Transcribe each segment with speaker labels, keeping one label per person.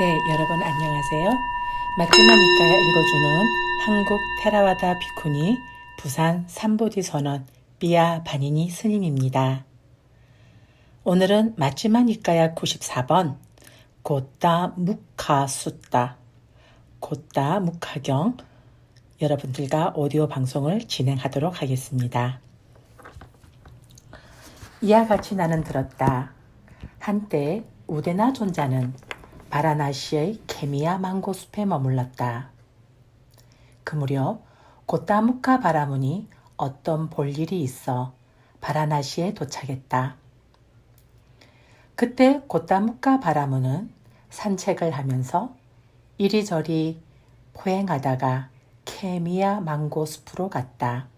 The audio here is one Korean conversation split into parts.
Speaker 1: 네, 여러분 안녕하세요. 마지막이니까 읽어주는 한국 테라와다 비쿠니 부산 삼보디 선언 미아 바니니 스님입니다. 오늘은 마지막이까야 94번 곧다 묵하 숫다 곧다 묵하경 여러분들과 오디오 방송을 진행하도록 하겠습니다. 이와 같이 나는 들었다. 한때 우데나 존자는 바라나시의 케미야 망고 숲에 머물렀다. 그 무렵 고타무카 바라문이 어떤 볼일이 있어 바라나시에 도착했다. 그때 고타무카 바라문은 산책을 하면서 이리저리 포행하다가 케미야 망고 숲으로 갔다.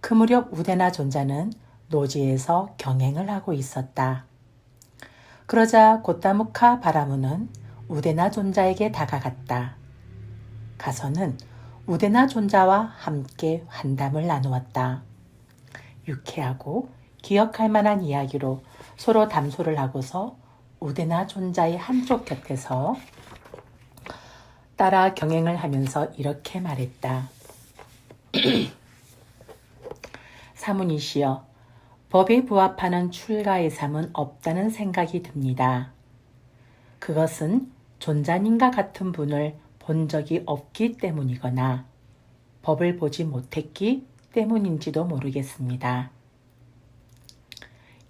Speaker 1: 그 무렵 우데나 존자는 노지에서 경행을 하고 있었다. 그러자 고타무카 바라무는 우데나 존자에게 다가갔다. 가서는 우데나 존자와 함께 환담을 나누었다. 유쾌하고 기억할 만한 이야기로 서로 담소를 하고서 우데나 존자의 한쪽 곁에서 따라 경행을 하면서 이렇게 말했다. 사문이시여, 법에 부합하는 출가의 삶은 없다는 생각이 듭니다. 그것은 존자님과 같은 분을 본 적이 없기 때문이거나 법을 보지 못했기 때문인지도 모르겠습니다.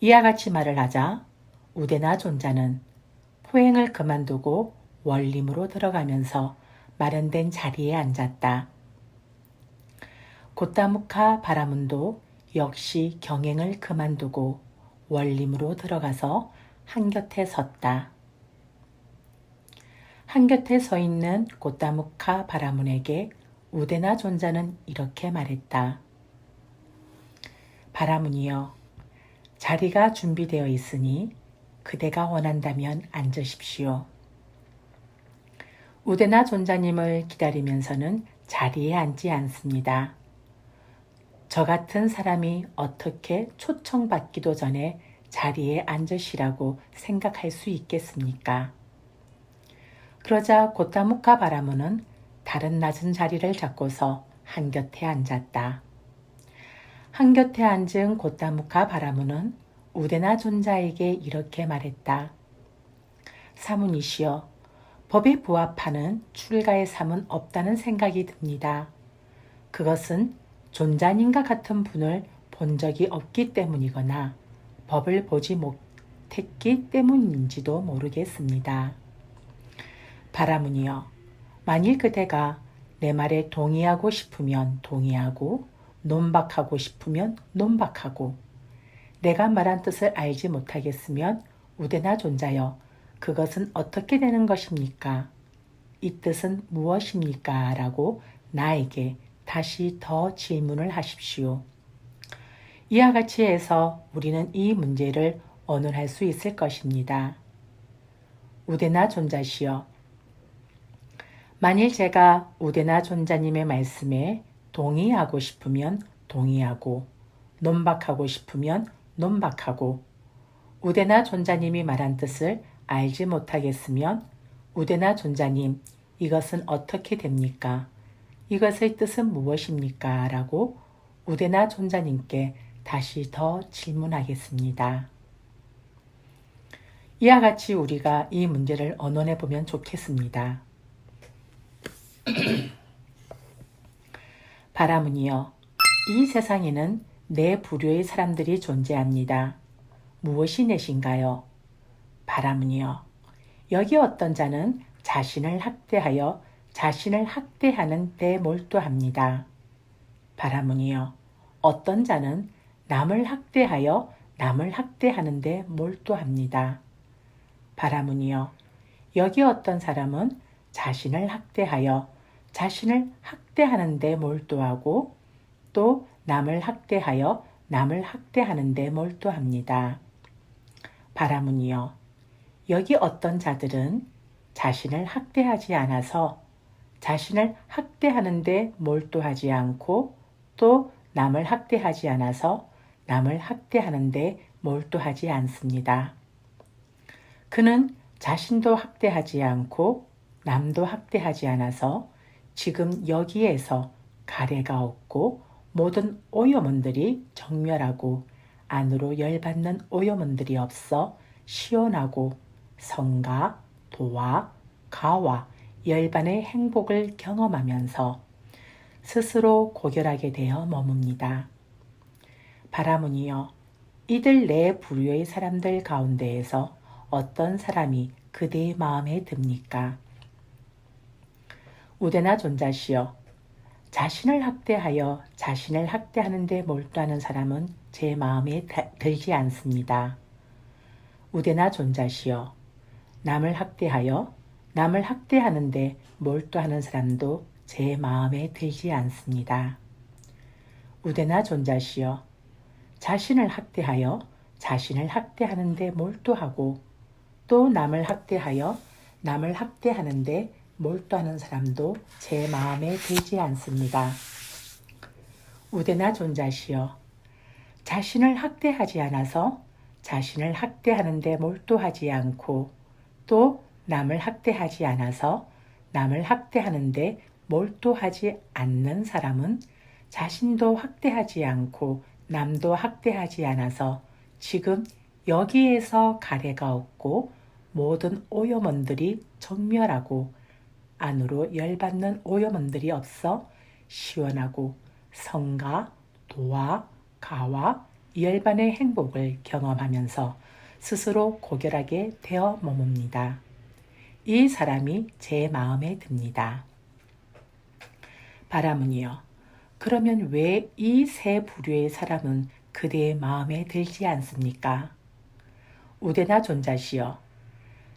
Speaker 1: 이와 같이 말을 하자 우대나 존자는 포행을 그만두고 원림으로 들어가면서 마련된 자리에 앉았다. 고타무카 바라문도 역시 경행을 그만두고 원림으로 들어가서 한곁에 섰다. 한곁에 서 있는 고타무카 바라문에게 우데나 존자는 이렇게 말했다. 바라문이여, 자리가 준비되어 있으니 그대가 원한다면 앉으십시오. 우데나 존자님을 기다리면서는 자리에 앉지 않습니다. 저 같은 사람이 어떻게 초청받기도 전에 자리에 앉으시라고 생각할 수 있겠습니까? 그러자 고타무카 바라무는 다른 낮은 자리를 잡고서 한 곁에 앉았다. 한 곁에 앉은 고타무카 바라무는 우데나 존자에게 이렇게 말했다. 사문이시여, 법에 부합하는 출가의 삶은 없다는 생각이 듭니다. 그것은 존자님과 같은 분을 본 적이 없기 때문이거나 법을 보지 못했기 때문인지도 모르겠습니다. 바라문이여, 만일 그대가 내 말에 동의하고 싶으면 동의하고 논박하고 싶으면 논박하고 내가 말한 뜻을 알지 못하겠으면 우대나 존자여 그것은 어떻게 되는 것입니까? 이 뜻은 무엇입니까? 라고 나에게 다시 더 질문을 하십시오. 이와 같이 해서 우리는 이 문제를 언언할 수 있을 것입니다. 우대나 존자시여. 만일 제가 우대나 존자님의 말씀에 동의하고 싶으면 동의하고, 논박하고 싶으면 논박하고, 우대나 존자님이 말한 뜻을 알지 못하겠으면 우대나 존자님, 이것은 어떻게 됩니까? 이것의 뜻은 무엇입니까? 라고 우대나 존자님께 다시 더 질문하겠습니다. 이와 같이 우리가 이 문제를 언론해 보면 좋겠습니다. 바라문이여, 이 세상에는 네 부류의 사람들이 존재합니다. 무엇이 내신가요? 바라문이여, 여기 어떤 자는 자신을 학대하여 자신을 학대하는 데 몰두합니다. 바라문이여, 어떤 자는 남을 학대하여 남을 학대하는 데 몰두합니다. 바라문이여, 여기 어떤 사람은 자신을 학대하여 자신을 학대하는 데 몰두하고 또 남을 학대하여 남을 학대하는 데 몰두합니다. 바라문이여, 여기 어떤 자들은 자신을 학대하지 않아서 자신을 학대하는데 몰두하지 않고 또 남을 학대하지 않아서 남을 학대하는데 몰두하지 않습니다. 그는 자신도 학대하지 않고 남도 학대하지 않아서 지금 여기에서 가래가 없고 모든 오염원들이 정멸하고 안으로 열받는 오염원들이 없어 시원하고 성가, 도와, 가와, 열반의 행복을 경험하면서 스스로 고결하게 되어 머뭅니다. 바라문이여, 이들 네 부류의 사람들 가운데에서 어떤 사람이 그대의 마음에 듭니까? 우대나 존자시여, 자신을 학대하여 자신을 학대하는 데 몰두하는 사람은 제 마음에 들지 않습니다. 우대나 존자시여, 남을 학대하여 남을 학대하는데 몰두하는 사람도 제 마음에 들지 않습니다. 우대나 존자시여, 자신을 학대하여 자신을 학대하는데 몰두하고 또 남을 학대하여 남을 학대하는데 몰두하는 사람도 제 마음에 들지 않습니다. 우대나 존자시여, 자신을 학대하지 않아서 자신을 학대하는데 몰두하지 않고 또 남을 학대하지 않아서 남을 학대하는데 몰두하지 않는 사람은 자신도 학대하지 않고 남도 학대하지 않아서 지금 여기에서 가래가 없고 모든 오염원들이 정멸하고 안으로 열받는 오염원들이 없어 시원하고 성가, 도와, 가와 열반의 행복을 경험하면서 스스로 고결하게 되어 머뭅니다. 이 사람이 제 마음에 듭니다. 바라문이여, 그러면 왜 이 세 부류의 사람은 그대의 마음에 들지 않습니까? 우대나 존자시여,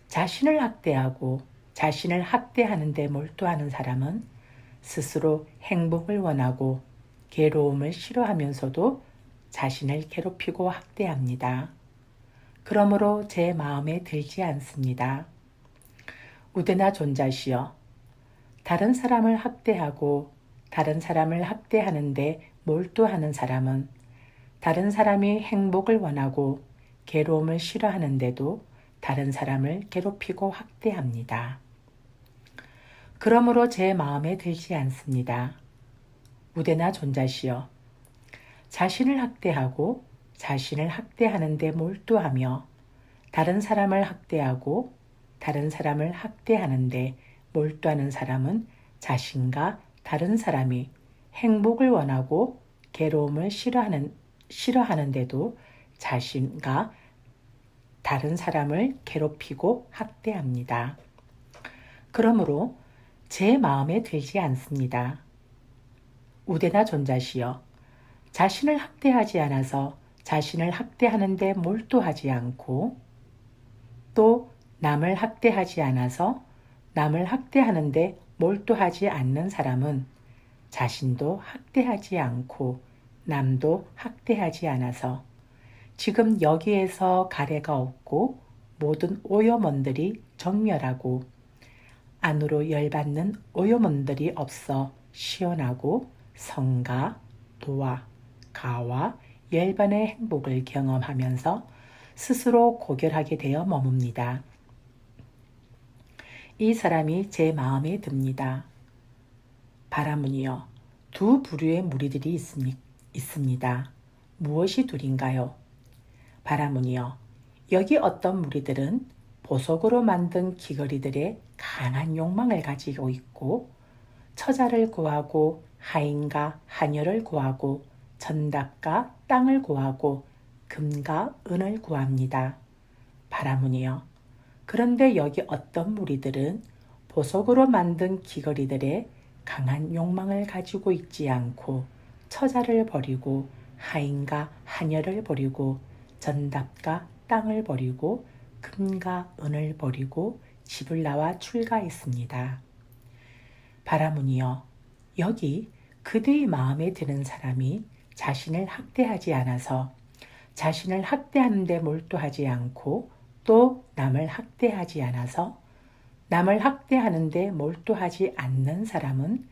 Speaker 1: 자신을 학대하고 자신을 학대하는 데 몰두하는 사람은 스스로 행복을 원하고 괴로움을 싫어하면서도 자신을 괴롭히고 학대합니다. 그러므로 제 마음에 들지 않습니다. 우대나 존자시여, 다른 사람을 학대하고 다른 사람을 학대하는데 몰두하는 사람은 다른 사람이 행복을 원하고 괴로움을 싫어하는데도 다른 사람을 괴롭히고 학대합니다. 그러므로 제 마음에 들지 않습니다. 우대나 존자시여, 자신을 학대하고 자신을 학대하는데 몰두하며 다른 사람을 학대하고 다른 사람을 학대하는데 몰두하는 사람은 자신과 다른 사람이 행복을 원하고 괴로움을 싫어하는, 싫어하는데도 자신과 다른 사람을 괴롭히고 학대합니다. 그러므로 제 마음에 들지 않습니다. 우대나 존자시여, 자신을 학대하지 않아서 자신을 학대하는데 몰두하지 않고 또 남을 학대하지 않아서 남을 학대하는데 몰두하지 않는 사람은 자신도 학대하지 않고 남도 학대하지 않아서 지금 여기에서 가래가 없고 모든 오염원들이 정멸하고 안으로 열받는 오염원들이 없어 시원하고 성가, 도와, 가와 열반의 행복을 경험하면서 스스로 고결하게 되어 머뭅니다. 이 사람이 제 마음에 듭니다. 바라문이여, 두 부류의 무리들이 있습니다. 무엇이 둘인가요? 바라문이여, 여기 어떤 무리들은 보석으로 만든 귀걸이들의 강한 욕망을 가지고 있고 처자를 구하고 하인과 하녀를 구하고 전답과 땅을 구하고 금과 은을 구합니다. 바라문이여. 그런데 여기 어떤 무리들은 보석으로 만든 귀걸이들의 강한 욕망을 가지고 있지 않고 처자를 버리고 하인과 하녀를 버리고 전답과 땅을 버리고 금과 은을 버리고 집을 나와 출가했습니다. 바라문이여 여기 그대의 마음에 드는 사람이 자신을 학대하지 않아서 자신을 학대하는 데 몰두하지 않고 또 남을 학대하지 않아서 남을 학대하는데 몰두하지 않는 사람은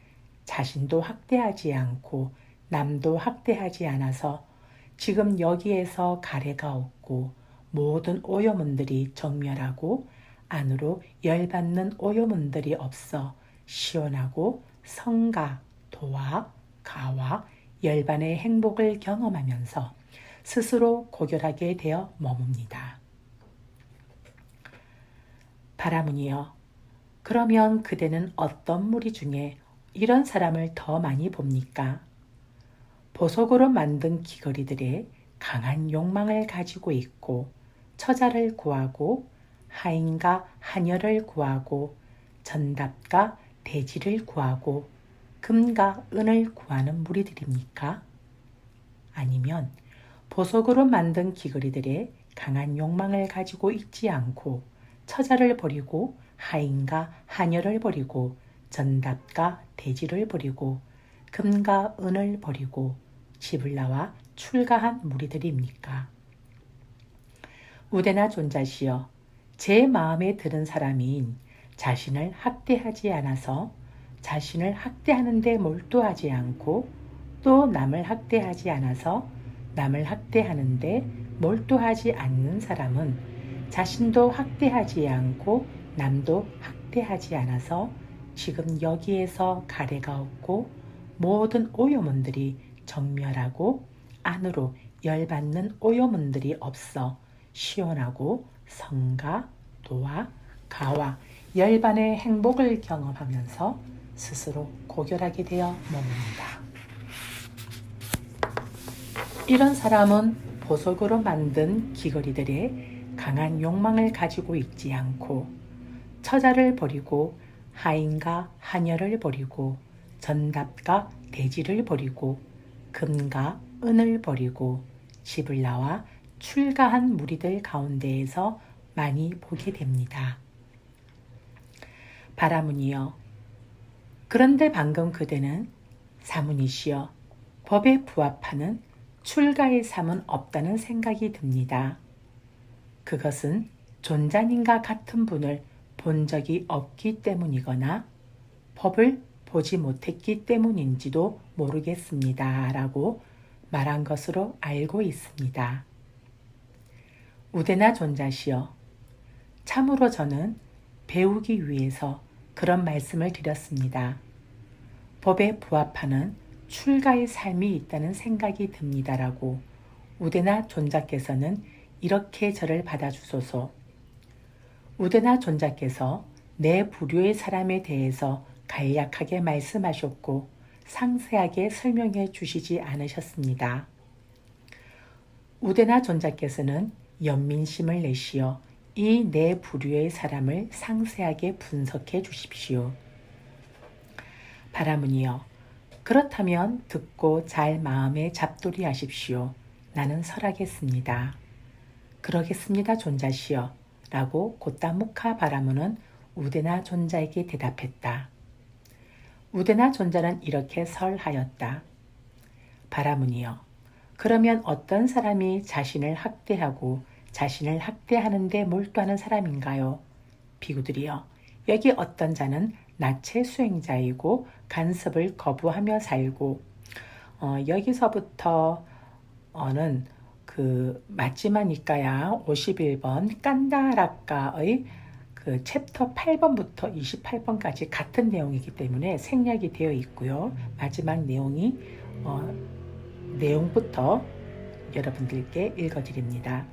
Speaker 1: 자신도 학대하지 않고 남도 학대하지 않아서 지금 여기에서 가래가 없고 모든 오염원들이 정멸하고 안으로 열받는 오요문들이 없어 시원하고 성가, 도와, 가와 열반의 행복을 경험하면서 스스로 고결하게 되어 머뭅니다. 바라문이여, 그러면 그대는 어떤 무리 중에 이런 사람을 더 많이 봅니까? 보석으로 만든 귀걸이들의 강한 욕망을 가지고 있고 처자를 구하고 하인과 하녀를 구하고 전답과 대지를 구하고 금과 은을 구하는 무리들입니까? 아니면 보석으로 만든 귀걸이들의 강한 욕망을 가지고 있지 않고 처자를 버리고 하인과 하녀를 버리고 전답과 대지를 버리고 금과 은을 버리고 집을 나와 출가한 무리들입니까? 우대나 존자시여 제 마음에 드는 사람인 자신을 학대하지 않아서 자신을 학대하는 데 몰두하지 않고 또 남을 학대하지 않아서 남을 학대하는 데 몰두하지 않는 사람은 자신도 학대하지 않고 남도 학대하지 않아서 지금 여기에서 가래가 없고 모든 오요문들이 정멸하고 안으로 열받는 오요문들이 없어 시원하고 성가, 도와, 가와 열반의 행복을 경험하면서 스스로 고결하게 되어 머뭅니다. 이런 사람은 보석으로 만든 귀걸이들의 강한 욕망을 가지고 있지 않고 처자를 버리고 하인과 하녀를 버리고 전답과 대지를 버리고 금과 은을 버리고 집을 나와 출가한 무리들 가운데에서 많이 보게 됩니다. 바라문이여 그런데 방금 그대는 사문이시여 법에 부합하는 출가의 삶은 없다는 생각이 듭니다. 그것은 존자님과 같은 분을 본 적이 없기 때문이거나 법을 보지 못했기 때문인지도 모르겠습니다. 라고 말한 것으로 알고 있습니다. 우대나 존자시여, 참으로 저는 배우기 위해서 그런 말씀을 드렸습니다. 법에 부합하는 출가의 삶이 있다는 생각이 듭니다라고 우대나 존자께서는 이렇게 저를 받아주소서. 우대나 존자께서 내 부류의 사람에 대해서 간략하게 말씀하셨고 상세하게 설명해 주시지 않으셨습니다. 우대나 존자께서는 연민심을 내시어 이네 부류의 사람을 상세하게 분석해 주십시오. 바라문이여 그렇다면 듣고 잘 마음에 잡돌이 하십시오. 나는 설하겠습니다. 그러겠습니다, 존자시여. 라고 곧다무카 바라문은 우데나 존자에게 대답했다. 우데나 존자는 이렇게 설하였다. 바라문이여. 그러면 어떤 사람이 자신을 학대하고 자신을 학대하는데 몰두하는 사람인가요? 비구들이여. 여기 어떤 자는 나체 수행자이고 간섭을 거부하며 살고 어, 여기서부터 어는 그 맞지마니까야 51번 깐다라카의 그 챕터 8번부터 28번까지 같은 내용이기 때문에 생략이 되어 있고요. 마지막 내용이 어, 내용부터 여러분들께 읽어드립니다.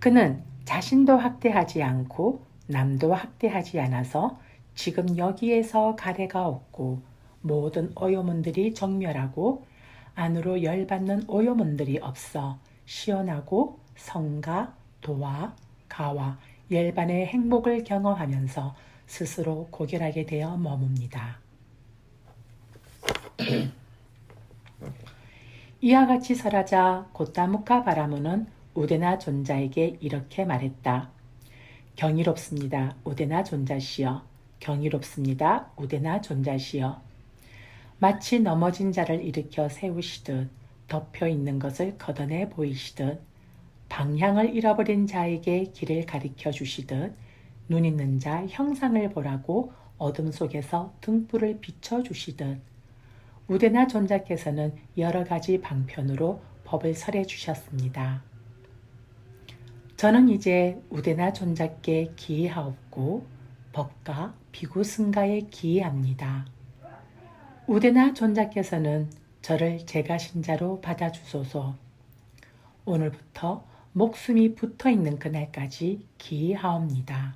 Speaker 1: 그는 자신도 학대하지 않고 남도 학대하지 않아서 지금 여기에서 가래가 없고 모든 오요문들이 정멸하고 안으로 열받는 오요문들이 없어 시원하고 성가, 도와, 가와 열반의 행복을 경험하면서 스스로 고결하게 되어 머뭅니다. 이와 같이 설하자 고타무카 바라무는 우데나 존자에게 이렇게 말했다. 경이롭습니다. 우데나 존자시여. 경이롭습니다. 우데나 존자시여. 마치 넘어진 자를 일으켜 세우시듯 덮여 있는 것을 걷어내 보이시듯 방향을 잃어버린 자에게 길을 가리켜 주시듯 눈 있는 자 형상을 보라고 어둠 속에서 등불을 비춰 주시듯 우데나 존자께서는 여러 가지 방편으로 법을 설해 주셨습니다. 저는 이제 우대나 존작께 기하옵고 법과 비구승가에 기합니다. 우대나 존자께서는 저를 제가 신자로 받아주소서. 오늘부터 목숨이 붙어 있는 그날까지 기하옵니다.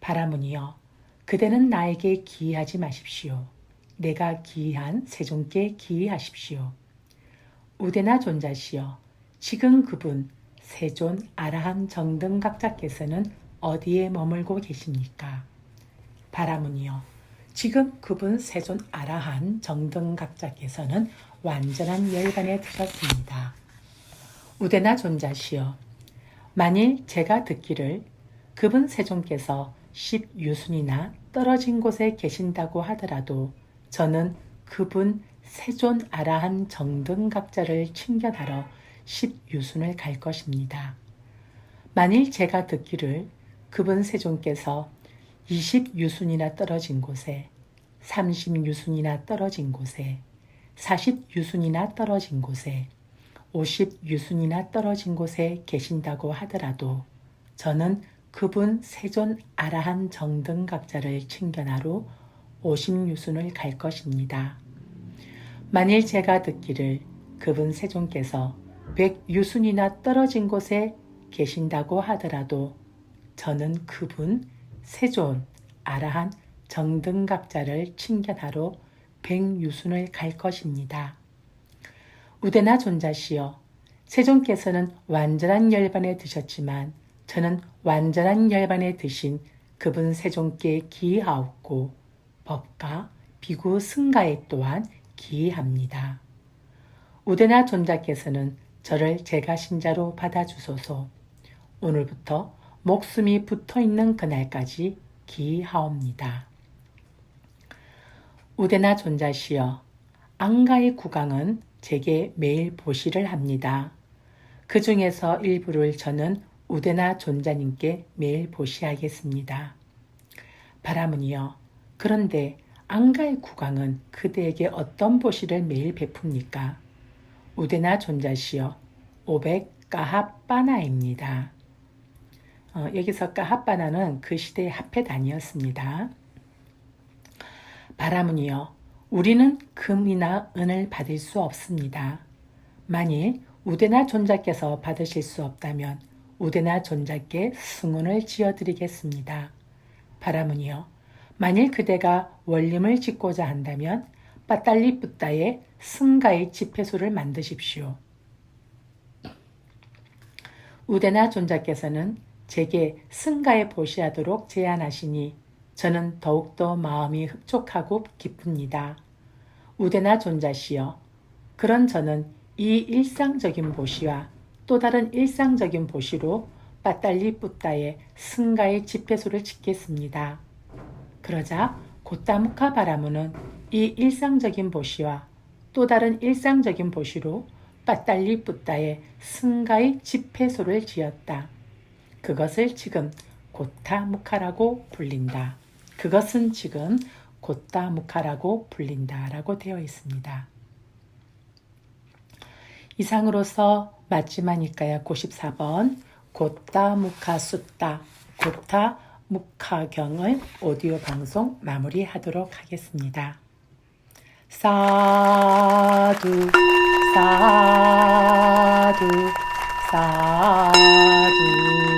Speaker 1: 바라문이여, 그대는 나에게 기하지 마십시오. 내가 기한 세종께 기하십시오. 우대나 존자시여, 지금 그분 세존 아라한 정등 각자께서는 어디에 머물고 계십니까? 바라문이여, 지금 그분 세존 아라한 정등각자께서는 완전한 열반에 드셨습니다. 우대나 존자시여, 만일 제가 듣기를 그분 세존께서 십유순이나 떨어진 곳에 계신다고 하더라도 저는 그분 세존 아라한 정등각자를 챙겨다러 십유순을 갈 것입니다. 만일 제가 듣기를 그분 세존께서 20유순이나 떨어진 곳에 30유순이나 떨어진 곳에 40유순이나 떨어진 곳에 50유순이나 떨어진 곳에 계신다고 하더라도 저는 그분 세존 아라한 정등각자를 챙겨나로 50유순을 갈 것입니다. 만일 제가 듣기를 그분 세존께서 100유순이나 떨어진 곳에 계신다고 하더라도 저는 그분 세존 아라한 정등각자를 칭견하러 백유순을 갈 것입니다. 우대나 존자시여 세존께서는 완전한 열반에 드셨지만 저는 완전한 열반에 드신 그분 세존께 기하옵고 법과 비구 승가에 또한 기합니다. 우대나 존자께서는 저를 제가 신자로 받아주소서 오늘부터 목숨이 붙어 있는 그날까지 기하옵니다. 우대나 존자시여, 안가의 국왕은 제게 매일 보시를 합니다. 그 중에서 일부를 저는 우대나 존자님께 매일 보시하겠습니다. 바라문이여, 그런데 안가의 국왕은 그대에게 어떤 보시를 매일 베풉니까? 우대나 존자시여, 오백 까합바나입니다. 어, 여기서 까합바나는 그 시대의 화폐 단위였습니다. 바라문이여 우리는 금이나 은을 받을 수 없습니다. 만일 우대나 존자께서 받으실 수 없다면 우대나 존자께 승운을 지어드리겠습니다. 바라문이여 만일 그대가 원림을 짓고자 한다면 빠딸리 뿌따에 승가의 지폐소를 만드십시오. 우대나 존자께서는 제게 승가에 보시하도록 제안하시니 저는 더욱더 마음이 흡족하고 기쁩니다. 우대나 존자시여, 그런 저는 이 일상적인 보시와 또 다른 일상적인 보시로 빠딸리 뿌따에 승가의 집회소를 짓겠습니다. 그러자 고타무카 바라무는 이 일상적인 보시와 또 다른 일상적인 보시로 빠딸리 뿌따에 승가의 집회소를 지었다. 그것을 지금 고타무카라고 불린다. 그것은 지금 고타무카라고 불린다라고 되어 있습니다. 이상으로서 마지막이까야 94번 고타무카 숫다 고타 무카경을 오디오 방송 마무리하도록 하겠습니다. 사두 사두 사두